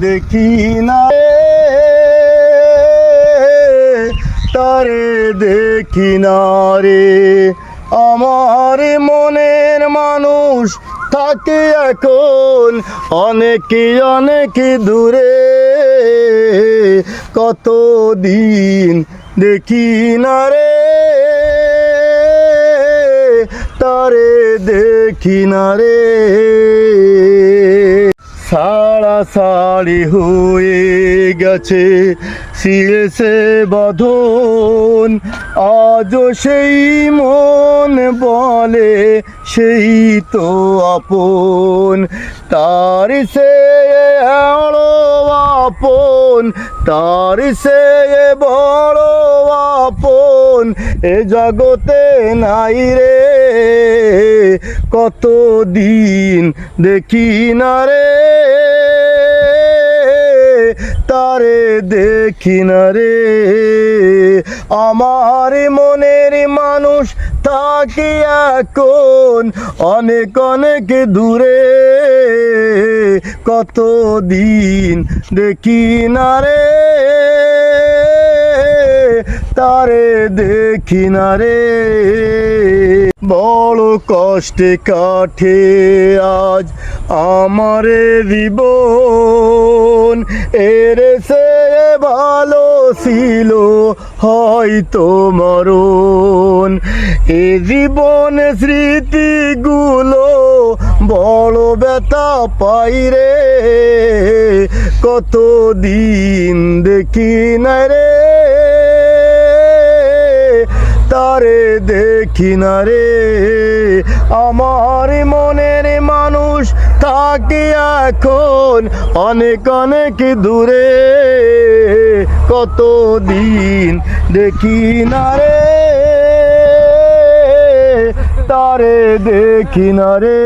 দেখি না। তারে দেখি না রে। আমার মনের মানুষ থাকে এখন অনেক অনেক দূরে। কত দিন দেখি না রে। তারে দেখি না রে। সাড়া হয়ে গেছে শিরেছে বধন। আজও সেই মন বলে, সেই তো আপন। তার সে আপন, তার সে বড় আপন। এ জগতে নাই রে কত দিন দেখি না রে। তারে দেখি না রে। আমার মনের মানুষ তাকে এখন অনেক অনেক দূরে। কত দিন দেখি না রে। তারে দেখি না রে। কষ্টে কাঠে আজ আমার জীবন। এর সে ভালো ছিল হয়তো মরণ। এ জীবন স্মৃতিগুলো বড় ব্যথা পাই রে। কত দিন দেখি না রে তারে দেখি না রে। আমার মনের মানুষ থাকে এখন অনেক অনেক দূরে। কত দিন দেখি না রে। তারে দেখি না রে।